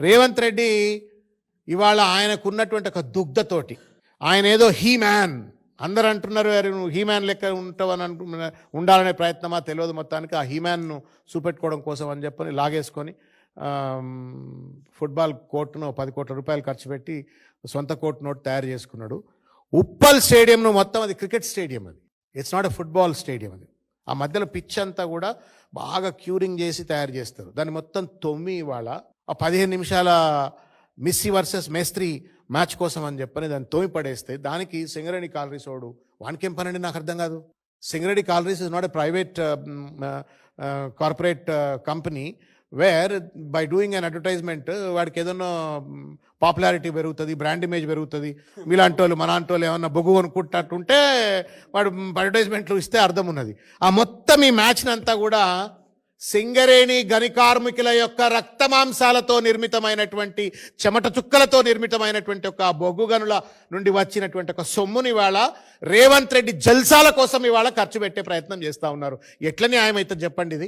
రేవంత్ రెడ్డి ఇవాళ ఆయనకున్నటువంటి ఒక దుగ్ధతోటి ఆయన ఏదో హీ మ్యాన్ అందరు అంటున్నారు నువ్వు హీ లెక్క ఉంటావని ఉండాలనే ప్రయత్నమా తెలియదు మొత్తానికి. ఆ హీ చూపెట్టుకోవడం కోసం అని చెప్పని లాగేసుకొని ఫుట్బాల్ కోర్టును పది కోట్ల రూపాయలు ఖర్చు పెట్టి సొంత కోర్టు నోట్ తయారు చేసుకున్నాడు. ఉప్పల్ స్టేడియంను మొత్తం అది క్రికెట్ స్టేడియం అది. It's not a football stadium అది. ఆ మధ్యలో పిచ్ అంతా కూడా బాగా క్యూరింగ్ చేసి తయారు చేస్తారు. దాన్ని మొత్తం తొమ్మి ఇవాళ ఆ పదిహేను నిమిషాల మిస్సి వర్సెస్ మేస్త్రి మ్యాచ్ కోసం అని చెప్పని దాన్ని తోమి పడేస్తే దానికి సింగరేణి కాలరీస్ వాడు వానికేం పనండి నాకు అర్థం కాదు. Singareni collieries is not a private corporate company where by doing an advertisement వాడికి ఏదన్నా పాపులారిటీ పెరుగుతుంది బ్రాండ్ ఇమేజ్ పెరుగుతుంది. మీలాంటి వాళ్ళు మనాంటి వాళ్ళు ఏమన్నా బొగ్గు కొనుక్కుంటట్టుంటే వాడు అడ్వర్టైజ్మెంట్లు ఇస్తే అర్థం ఉన్నది. ఆ మొత్తం ఈ మ్యాచ్ని అంతా కూడా సింగరేణి గని కార్మికుల యొక్క రక్తమాంసాలతో నిర్మితమైనటువంటి చెమట చుక్కలతో నిర్మితమైనటువంటి ఒక బొగ్గు గనుల నుండి వచ్చినటువంటి ఒక సొమ్ముని ఇవాళ రేవంత్ రెడ్డి జల్సాల కోసం ఇవాళ ఖర్చు పెట్టే ప్రయత్నం చేస్తా ఉన్నారు. ఎట్ల న్యాయం అయితే చెప్పండి ఇది?